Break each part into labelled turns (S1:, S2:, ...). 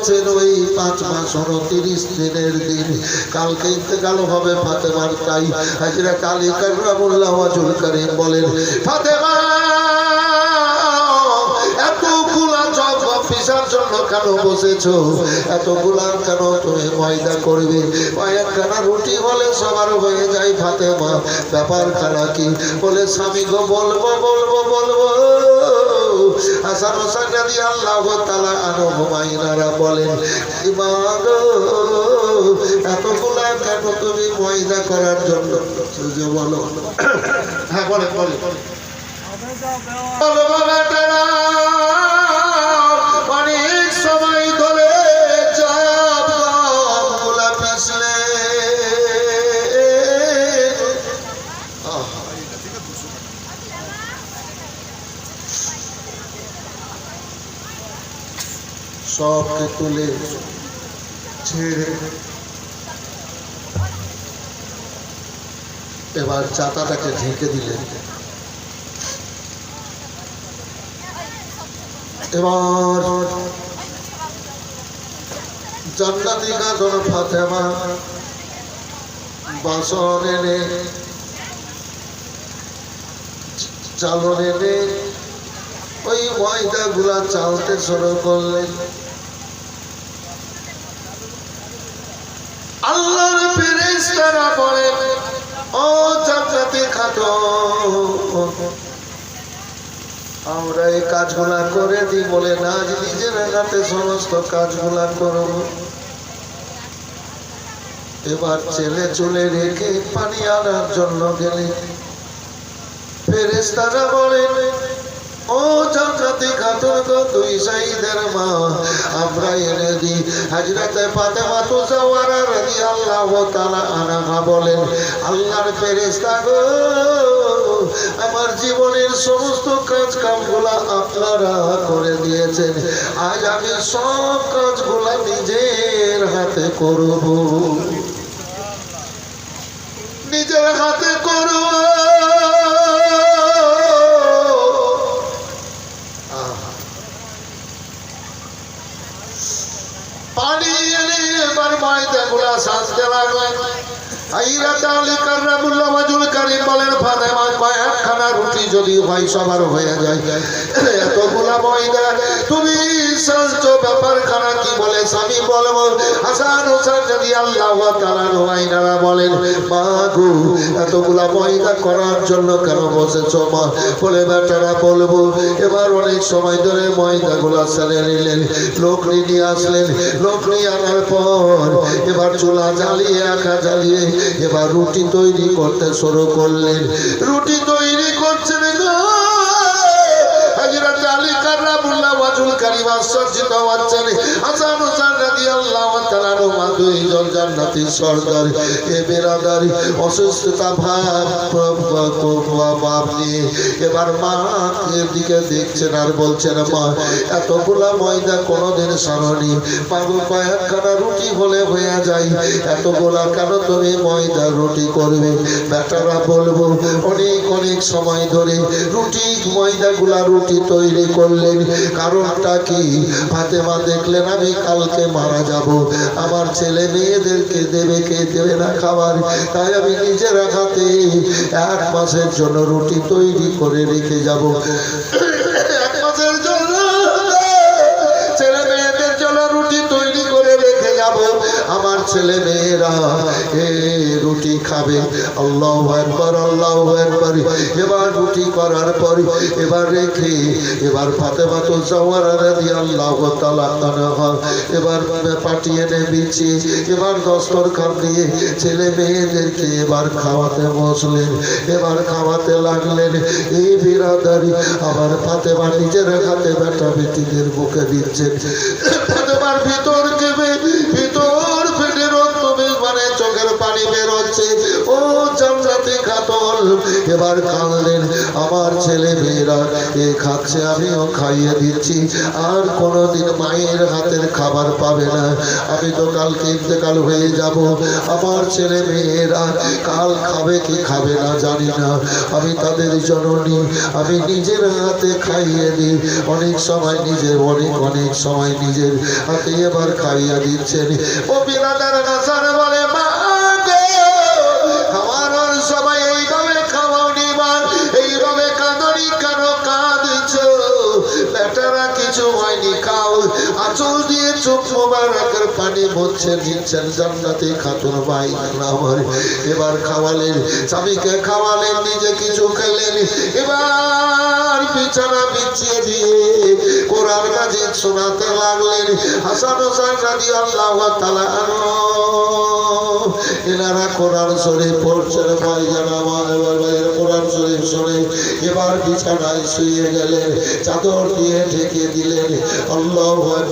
S1: করছেন ওই পাঁচ মাস দিনের দিন। কালকে ইন্তেকাল হবে ফাতেমার তাই। হাজরা করিম বলেন, ফাতেমা জন্য কেন বসেছো? কেন তুমি করবে? রুটি হলে সবার হয়ে যায় ফাতেমা। ব্যাপার খানা কি? বলে, স্বামী গো, বলব বলব বলব। হাসান হোসেন রাজি আল্লাহ তালা আনো হুমায়ুনারা বলেন এতগুলা কেন তুমি ময়দা করার জন্য বলো? হ্যাঁ বলে বলে বলো তুলে ছেড়ে এবার চাতাটাকে ঢেকে দিলেন এবার জান্নাতি ফাতেমা বাসন এনে, চালন এনে ওই ময়দা গুলা চালতে শুরু করলেন আল্লাহর ফেরেশতারা বলেন ও জান্নাতি খাতো আমরা এই কাজগুলা করে দিই বলে না আজ নিজের হাতে সমস্ত কাজগুলা করব। এবার ছেলে চলে রেখে পানি আনার জন্য গেলে, ফেরেশতারা বলেন ও জান্নাতি খাতুন গো তুই সাইদের মা। আমরা এনে দি হাজরাতে ফাতেমা তো জাওয়ারা রাদিয়াল্লাহু তাআলা আনহা বলেন আল্লাহর ফেরেশতা গো আমার জীবনের সমস্ত কাজ কাম কামগুলা আপনারা করে দিয়েছেন। আজ আমি সব কাজ কাজগুলা নিজের হাতে করব। নিজের হাতে করব। এনে এবার ময়দা গুলা সাজতে লাগলেন যদি হয় সবার হয়ে যায়। এতগুলা ময়দা। তুমি কি বলে বলব? হাসান যদি আল্লাহ এতগুলা ময়দা করার জন্য কেন বসেছো মা? বলে, বেটারা, বলব, এবার অনেক সময় ধরে ময়দাগুলা ছেড়ে নিলেন, লোক নিয়ে আসলেন, লোক নিয়ে আনার পর এবার চুলা জ্বালিয়ে, আঁকা জ্বালিয়ে এবার রুটি তৈরি করতে শুরু করলেন। রুটি তৈরি করছেন ওয়াজুল কারীম আশ্চর্যিত হচ্ছেন। হাসান হোসেন রাদিয়াল্লাহু তাআলা মা দুইজন জান্নাতি সরদার। এ বেরাদারি, অসুস্থতা ভাব ভাব নিয়ে এবার মা এর দিকে দেখছেন আর বলছেন, মা, এতগুলা ময়দা কোনোদিন সারনি। পাগল কয়েকখানা রুটি হলে হয়ে যায়। এতগুলা কেন তুমি ময়দা, রুটি করবে? বেটারা বলব, অনেক অনেক সময় ধরে রুটি, ময়দাগুলা রুটি তৈরি করলেন। কারণটা কি? ফাতেমা দেখলেন, আমি কালকে মারা যাব। আমার ছেলে মেয়েদেরকে দেবে কে? দেবে না খাবার। তাই আমি নিজের হাতে এক মাসের জন্য রুটি তৈরি করে রেখে যাব। আমার ছেলে মেয়েরা, এ রুটি খাবে। আল্লাহ একবার আল্লাহ একবার এবার রুটি করার পর এবার রেখে এবার ফাতে ফাতো জওয়ারা রাদি আল্লাহ এবার পাঠিয়ে এনে বিছিয়ে এবার দস্তরখান দিয়ে ছেলে মেয়েদেরকে এবার খাওয়াতে বসলেন। এবার খাওয়াতে লাগলেন। এই বিরাদারি, আবার ফাতেমা নিজের হাতে বেটা বেটিদের বুকে দিচ্ছেন ভিতর কেবে? ভিতর মানে চোখের পানি বেরোচ্ছে ও জান্নাতি খাতল এবার কাঁদলেন আমার ছেলে মেয়েরা। এ খাচ্ছে, আমিও খাইয়ে দিচ্ছি। আর কোনোদিন মায়ের হাতের খাবার পাবে না। আমি তো কালকে ইন্তেকাল হয়ে যাব। আমার ছেলে মেয়েরা কাল খাবে কি খাবে না জানি না। আমি তাদের জননী, আমি নিজের হাতে খাইয়ে দিই। অনেক সময় নিজের, অনেক অনেক সময় নিজের হাতে এবার খাইয়ে দিচ্ছেন। ও বিরাদার বলে বেটারা কিছু হয়নি খাও। আচল দিয়ে চোখ মোবারকের পানি মরছে দিচ্ছেন জান্নাতে খাতুন ভাই আমার। এবার খাওয়ালেন, স্বামীকে খাওয়ালেন, নিজে কিছু খেলেন। এবার বিছানা বিছিয়ে দিয়ে কোরআন কাজে শোনাতে লাগলেন, হাসান হোসেন রাজি আল্লাহ এনারা কোরআন শরীফ পড়ছেন ভাই জানা এবার কোরআন শরীফ শুনে এবার বিছানায় শুয়ে গেলেন, চাদর দিয়ে ঢেকে দিলেন, আল্লাহ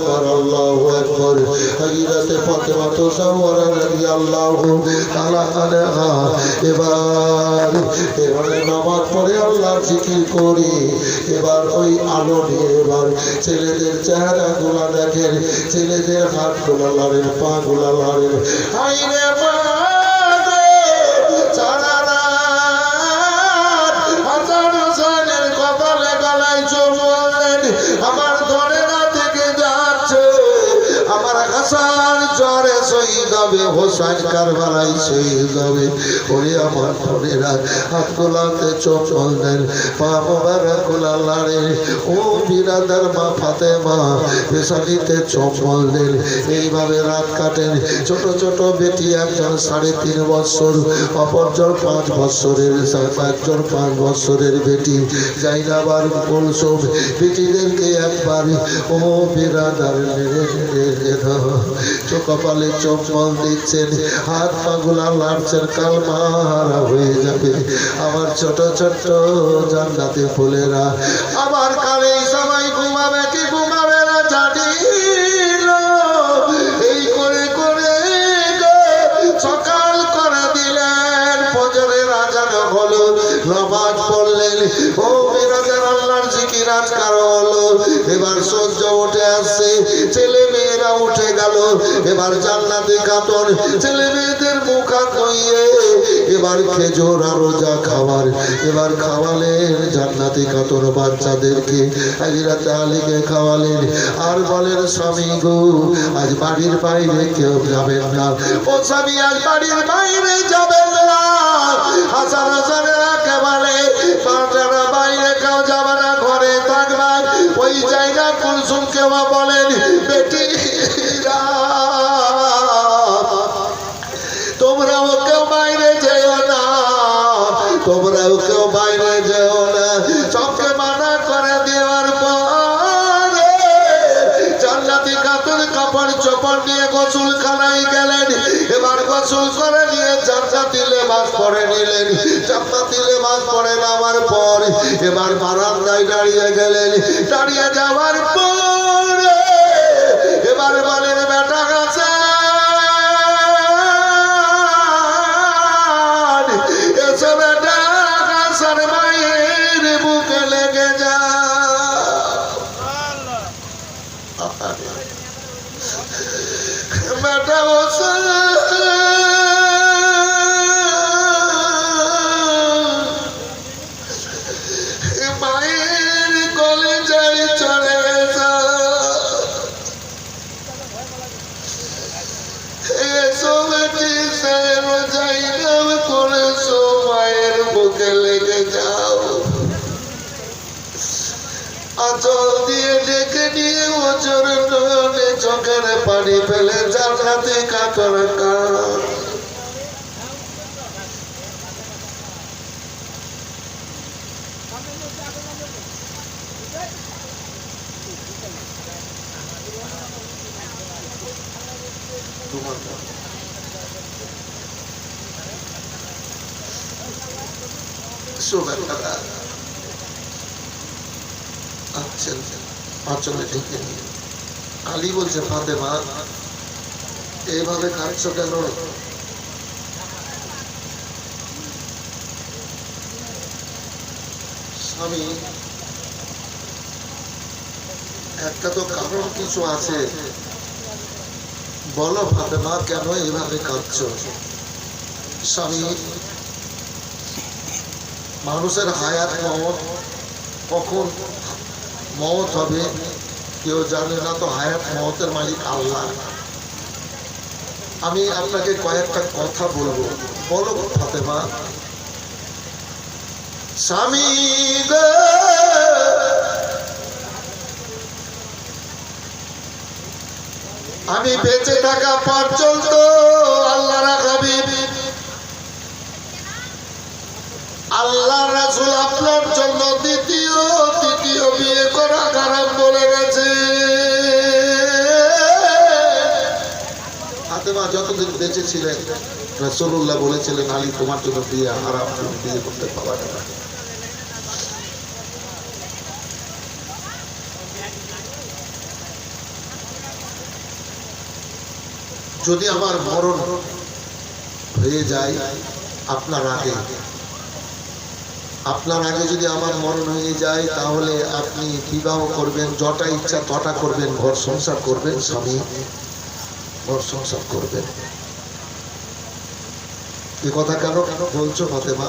S1: একবার আল্লাহু আকবার। হযরতে ফাতেমা তো সাওয়ারা রাদিয়াল্লাহু তাআলা আনহা। এবার, এবারে নামাজ পড়ে আল্লাহর জিকির করি। এবার ওই আলো নিয়ে এবার ছেলেদের চেহারা গুলা দেখেন, ছেলেদের হাতগুলা লড়েন পা গুলা লড়েন হাইরে হোসেন কারবালাই শহীদ হবে। ওরে আমার ধরেরা হাত গোলাতে চোখ বললেন পা ও বিরাদার মা ফাতেমা পেশালিতে চোখ বললেন এইভাবে রাত কাটেন। ছোট ছোট বেটি একজন সাড়ে তিন বছর, অপরজন পাঁচ বছরের একজন পাঁচ বছরের বেটি। জাইনাবার কুলসুম, বেটিদেরকে একবার ও বিরাদার নেড়ে নেড়ে চোখ কপালে চোখ মল দিচ্ছেন, হাত পাগুলা লাড়ছেন কাল মারা হয়ে যাবে। আমার ছোট ছোট জান্নাতে ফুলেরা, আমার কালে সবাই ঘুমাবে, কি ঘুমাবে না জানি সকাল করে হলো, এবার সূর্য উঠে আসছে, ছেলে মেয়েরা উঠে গেল। এবার জান্নাতে কাতর ছেলে মেয়েদের মুখ ধুইয়ে, এবার খেজুর আর রোজা খাওয়ার। এবার খাওয়ালেন জান্নাতি কাতর বাচ্চাদেরকে। হাজিরাতে আলীকে খাওয়ালেন। আর বলেন, স্বামী গো, আজ বাড়ির বাইরে কেউ যাবেন না। ও স্বামী, আজ বাড়ির বাইরে যাবেন না। হাসানেরা কে বলে বাইরে কেউ যাবে না, ঘরে থাকবেন ওই জায়গা কুলসুম কেউ বলেন নিয়ে গোসল খানায় গেলেন, এবার গোসল করে নিয়ে জান্নাতি মাছ পরে নিলেন জান্নাতি মাছ পরে নেওয়ার পর এবার বারান্দায় দাঁড়িয়ে গেলেন। দাঁড়িয়ে যাওয়ার পরে আচল দিয়ে ডেকে নিয়ে ওজোর ননে চোখের পানি ফেলে জান্নাতে কাতর কান আচ্ছা আচলে ঢেকে নিয়ে। আলী বলছে ফাতেমা এইভাবে কাঁদছো কেন? আমি একটা তো কারণ কিছু আছে। বলো ফাতেমা কেন এইভাবে কাঁদছ? স্বামী, মানুষের হায়াত মত কখন মত হবে। কেউ জানে না তো হায়াত মতের মালিক আল্লাহ। আমি আপনাকে কয়েকটা কথা বলব। বলো ফাতেমা। স্বামী আমি বেঁচে থাকা পর্যন্ত আল্লাহ রাখাবি আল্লাহ রাসুল আপনার জন্য দ্বিতীয় বিয়ে করা খারাপ বলে গেছে। ফাতেমা যতদিন বেঁচে ছিলেন রসুল্লাহ বলেছিলেন, আলী, তোমার জন্য বিয়ে বিয়ে করতে যদি আমার মরণ হয়ে যায়, আপনার আগে আপনার আগে যদি আমার মরণ হয়ে যায়, তাহলে আপনি বিবাহ করবেন, যটা ইচ্ছা তটা করবেন, ঘর সংসার করবেন, স্বামী, ঘর সংসার করবেন। এ কথা কেন কেন বলছো, ফাতেমা?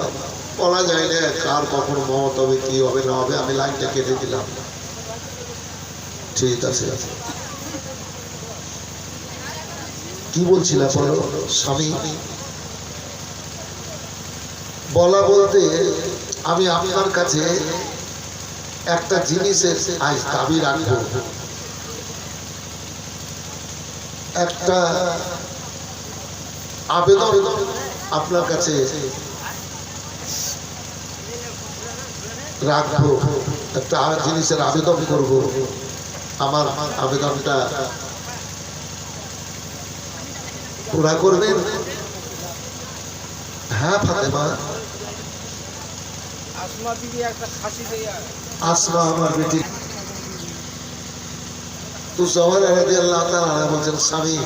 S1: বলা যায় না কার কখন মত হবে, কি হবে, না হবে, আমি লাইনটা কেটে দিলাম। ঠিক আছে। কি বলছিলাম বলো স্বামী। বলা বলতে আমি আপনার কাছে একটা জিনিসের আজ দাবি রাখব। একটা আবেদন আপনার কাছে রাখব। একটা জিনিসের আবেদন করব। আমার আবেদনটা পুরা করবেন? হ্যাঁ ফাতেমা।
S2: আসমা
S1: আমার বেটি। তো জওয়ার রাদি আল্লাহ তাআলা বলছেন স্বামী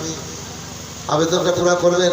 S1: আবেদনটা পুরা করবেন?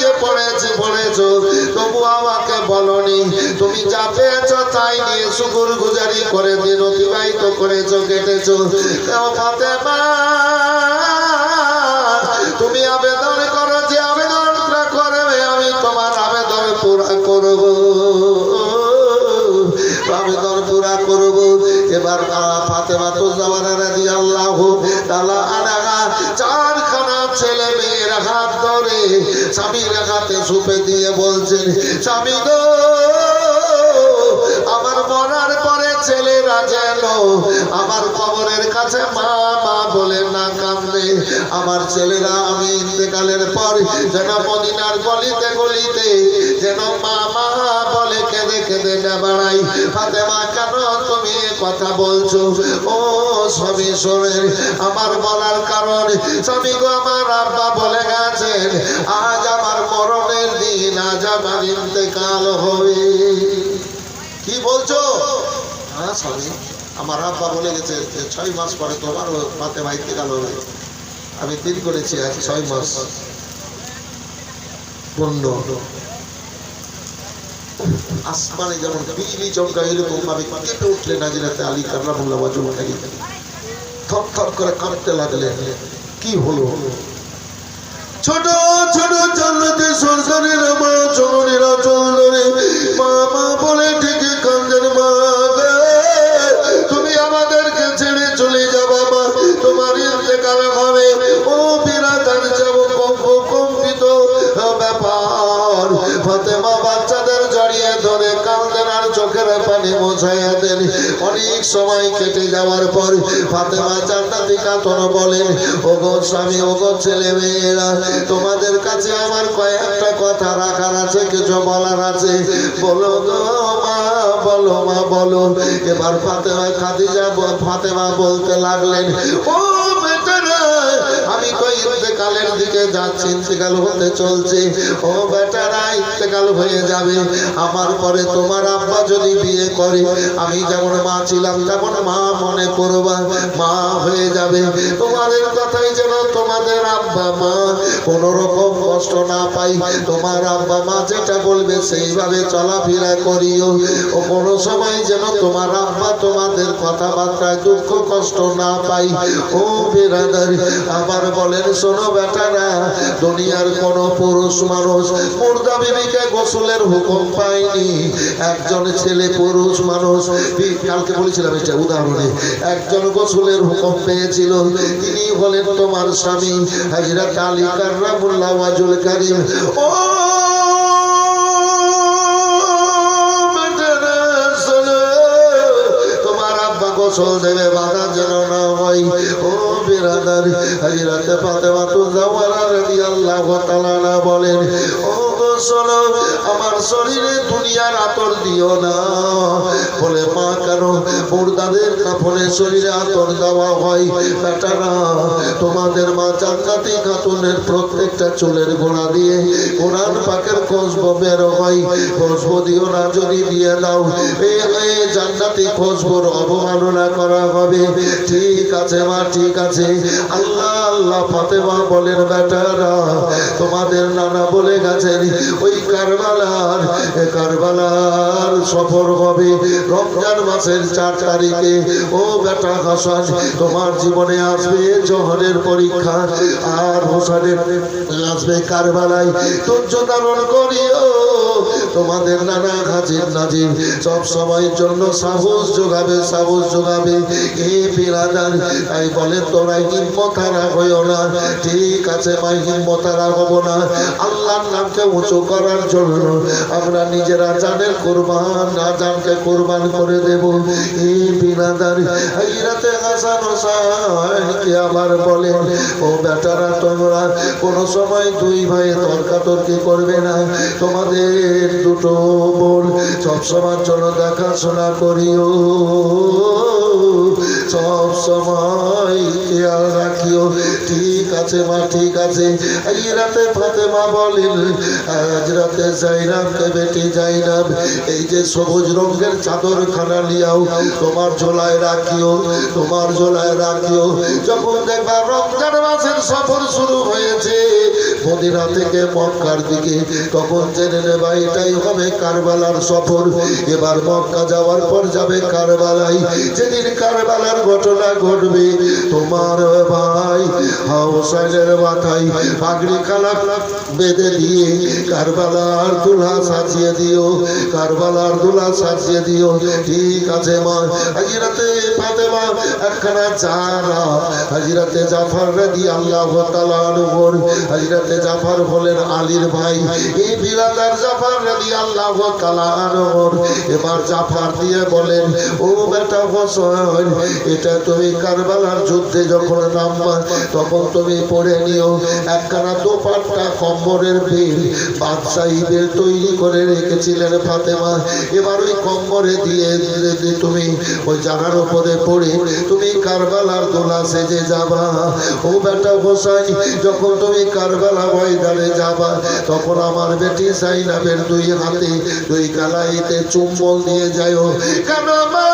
S1: লাগিয়ে পড়েছে, পড়েছো। তবু আমাকে বলনি, তুমি যা পেয়েছ তাই নিয়ে শুকুর গুজারি করে দিন, অতিবাহিত করেছ, কেটেছো। কেউ তুমি আবেদন করো যে আবেদনটা করবে, আমি তোমার আবেদন পুরা করব। আবেদন পুরা করব। এবার ফাতেমা তো জামানা রাজি আল্লাহ তালা স্বামীর হাতে সুপে দিয়ে বলছেন, স্বামী গো, আমার মরার পরে ছেলেরা যেন আমার কবরের কাছে মা মা বলে না কান্দে। আমার ছেলেরা, আমি ইন্তেকালের পর যেন মদিনার গলিতে গলিতে যেন মা মা কেঁদে না বাড়াই। ফাতেমা, কেন তুমি কথা বলছো? ও স্বামী, শোনেন, আমার বলার কারণ। স্বামী গো, আমার আব্বা বলে গেছেন, আজ আমার মরণের দিন, আজ আমার ইন্তেকাল হবে। কি বলছো? হ্যাঁ স্বামী, আমার আব্বা বলে গেছে যে ছয় মাস পরে তোমার পাতে ভাইতে গেল আমি দিন করেছি আজ ছয় মাস। পূর্ণ। আসমানে যেমন বিজলি চমকা এরকম ভাবে আলী থর থর করে কাঁপতে লাগলেন, কি হলো? ছোট ছোট চন্দ্রতে সরকারের মা চরণেরা চন্দ্রে মা মা বলে ঠিকই দেন অনেক সময় কেটে যাওয়ার পর ফাতেমা জান্নাতি কাতন বলেন ও গো স্বামী ও গো ছেলে মেয়েরা, তোমাদের কাছে আমার কয়েকটা কথা রাখার আছে, কিছু বলার আছে। বলো গো মা, বলো মা, বলো। এবার ফাতেমা খাদিজা ফাতেমা বলতে লাগলেন, ও বেটারা আমি তো ইন্তেকালের দিকে যাচ্ছে, ইন্তেকাল হতে চলছে। ও বেটারা, ইন্তেকাল হয়ে যাবে। আমার পরে তোমার আব্বা যদি বিয়ে করে, আমি যেমন মা ছিলাম, তেমন মা মনে করবা মা হয়ে যাবে। তোমাদের কথাই যেন তোমাদের আব্বা মা কোন রকম কষ্ট না পাই তোমার আব্বা মা যেটা বলবে, সেইভাবে চলাফেরা করিও। ও কোনো সময় যেন তোমার আব্বা তোমাদের কথাবার্তায় দুঃখ কষ্ট না পাই ও বেরাদার, আবার বলেন, শোনো দুনিয়ার কোন পুরুষ মানুষ মুর্দা বিবিকে গোসলের হুকুম পায়নি। একজন ছেলে পুরুষ মানুষ কালকে বলেছিলাম এটা উদাহরণে, একজন গোসলের হুকুম পেয়েছিল। তিনি তোমার স্বামী হাজিরা ওয়াজুল কারিম। ও গোসল দেবে বাধা যেন না হয়। বিরাদার হাজিরাতে ফাতেমা তো জাওয়ারা রাদিয়াল্লাহু তাআলা বলেন, ও গো শোনো, আমার শরীরে দুনিয়ার আতর দিও না। বলে মা কেন? মুর্দাদের কাপড়ে শরীরে আতর দেওয়া হয়। বেটারা, তোমাদের মা জান্নাতি খাতুনের প্রত্যেকটা চুলের গোড়া দিয়ে কোরআন পাকের খুশবু বের হয়। খুশবু দিও না, যদি দিয়ে দাও। এ এ, জান্নাতি খুশবুর অবমাননা করা হবে। ঠিক আছে মা, ঠিক আছে। আল্লাহ আল্লাহ ফাতেমা বলেন, বেটারা, তোমাদের নানা বলে গেছেন, ওই কারবালার কারবালার সফর হবে। রমজান মাসের চার তারিখে, ও বেটা হাসান, তোমার জীবনে আসবে জহরের পরীক্ষা। আর হোসানের, আসবে কারবালায়। তুর্য ধারণ করিও তোমাদের নানা হাজির নাজির, সব সময়ের জন্য সাহস যোগাবে সাহস যোগাবে। এ বিরাদার তাই বলে তোরাই হিম্মতারা হইও না। ঠিক আছে মাই হিম্মতারা হব না। আল্লাহর নামকে উঁচু করার জন্য আমরা নিজেরা জানের কোরবান, না জানকে কোরবান করে দেব। এ বিরাদার এই রাতে হাসান হোসাইনকে আবার বলে, ও বেটারা, তোমরা কোনো সময় দুই ভাই তর্কাতর্কি করবে না? তোমাদের দুটো বোন সবসময় জন্য দেখাশোনা করিও। সব সময় খেয়াল রাখিও। ঠিক আছে মা, ঠিক আছে। এই রাতে ফাতেমা বলেন আজ রাতে জাইনাবকে বেটি জাইনাব, এই যে সবুজ রঙের চাদর খানা লিয়াও, তোমার ঝোলায় রাখিও, তোমার ঝোলায় রাখিও। যখন দেখবা রমজান মাসের সফর শুরু হয়েছে, মদিনা থেকে মক্কার দিকে, তখন জেনে নেবা এটাই হবে কারবালার সফর। এবার মক্কা যাওয়ার পর যাবে কারবালাই যেদিন কারবালার ঘটনা ঘটবে। তোমার ভাই হাউসাইনের মাথায় পাগড়ি খালা বেঁধে দিয়ে কারবালার দুলা সাজিয়ে দিও। কারবালার দুলা সাজিয়ে দিও। ঠিক আছে মা। হাজিরাতে ফাতেমা একখানা চারা হাজিরাতে জাফর রাদি আল্লাহ তাআলার উপর হাজিরাতে জাফর হলেন আলীর ভাই। এই বিলাদার জাফর রাদি আল্লাহ তাআলার উপর এবার জাফর দিয়ে বলেন, ও বেটা হোসেন এটা তুমি কারবালার যুদ্ধে যখন নামবা, তখন তুমি পড়ে নিও, একখানা দোপাট্টা কম্বরের বেল বাদশাহীদের তৈরি করে রেখেছিলেন ফাতেমা। এবার ওই কম্বরে দিয়ে তুমি ওই জানার উপরে পড়ে, তুমি কারবালার দোলা সেজে যাবা। ও বেটা গোসাই, যখন তুমি কারবালা ময়দানে যাবা, তখন আমার বেটি সাইনাবের দুই হাতে দুই কালাইতে চুম্বল দিয়ে যাও কেন মা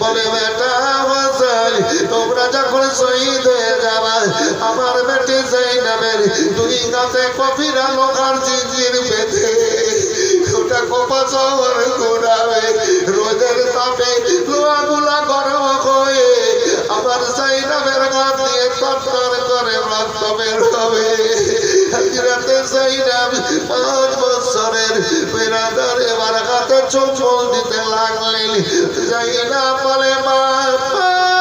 S1: বলে, বেটা গোসাই তোমরা যখন শহীদ হয়ে যাবা, আমার বেটি সাইনাবের দুই গাছে কফিরা লোকার জিজির বেঁধে ওটা কোপা শহর ঘোরাবে। রোদের তাপে লোহাগুলা সাইনাবের হাত দিয়ে করে রক্ত বের হবে বছরের বেড়াদার এবার হাতে চোখল দিতে লাগলেন যাইনা বলে মা।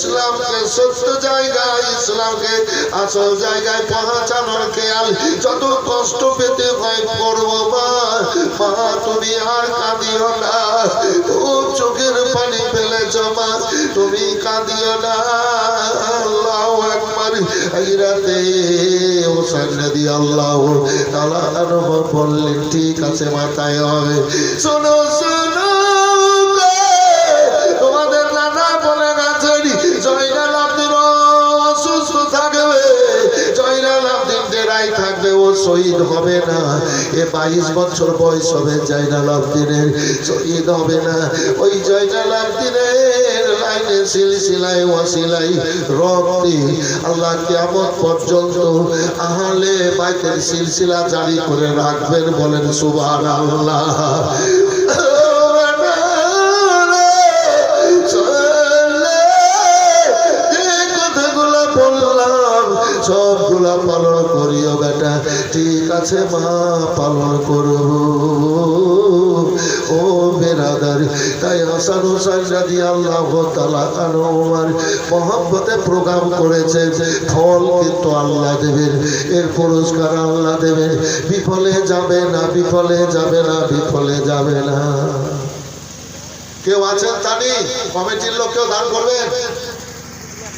S1: ইসলামকে সত্য জায়গায়, ইসলামকে আসল জায়গায় পৌঁছানোর খেয়াল যত কষ্ট পেতে হয় করব মা। তুমি আর কাঁদিও না। ও চোখের পানি ফেলেছ মা। তুমি কাঁদিও না। আল্লাহ ঠিক আছে মাথায় হবে। শোনো শোনো শহীদ হবে না। এ বাইশ বছর বয়স হবে জয়নাল আবদিনের। শহীদ হবে না। ওই জয়নাল আবদিনের লাইনে সিলসিলায় ওয়াসিলাই রক্তে আল্লাহ কেমন পর্যন্ত আহলে বাইতের সিলসিলা জারি করে রাখবেন বলেন সুবাহ আল্লাহ সবগুলা পালন করিও বেটা। ঠিক আছে মা, পালন করব। ও বেরাদার, তাই হাসান হোসেন রাজি আল্লাহ আমার মহব্বতে প্রোগ্রাম করেছে। ফল কিন্তু আল্লাহ দেবেন এর পুরস্কার আল্লাহ দেবেন বিফলে যাবে না, বিফলে যাবে না, বিফলে যাবে না। কেউ আছেন জানি কমিটির লোক কেউ দান করবেন?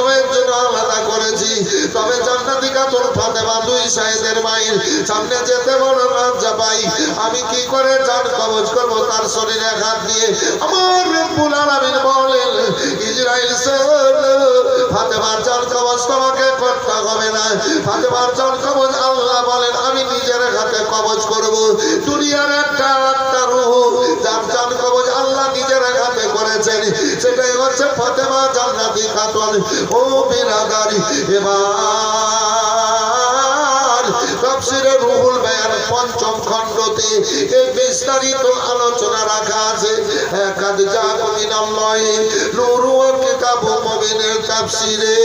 S1: সময়ের জন্য আলাদা করেছি। তবে জান্নাতি কাতর ফাতেমা দুই সাইদের মায়ের। সামনে যেতে বড় লজ্জা পাই আমি কি করে জান কবজ করব তার শরীরে হাত দিয়ে? আমার রব্বুল আলামিন বলেন, ইসরাইল শোন ফাতেমার জান কবজ তোমাকে করতে হবে না। ফাতেমার জান কবজ আল্লাহ বলেন, আমি নিজের হাতে কবজ করব। দুনিয়ার একটা একটা রূহ, যার জান কবজ করেছেন সেটাই হচ্ছে ফাতেমা জান্নাতি খাতুন। ও বিরাদারি এবার রুহুল বায়ান পঞ্চম খণ্ডতে এই বিস্তারিত আলোচনা রাখা আছে। কাদ যা মিনাল্লাহি নূরু তাফসিরে।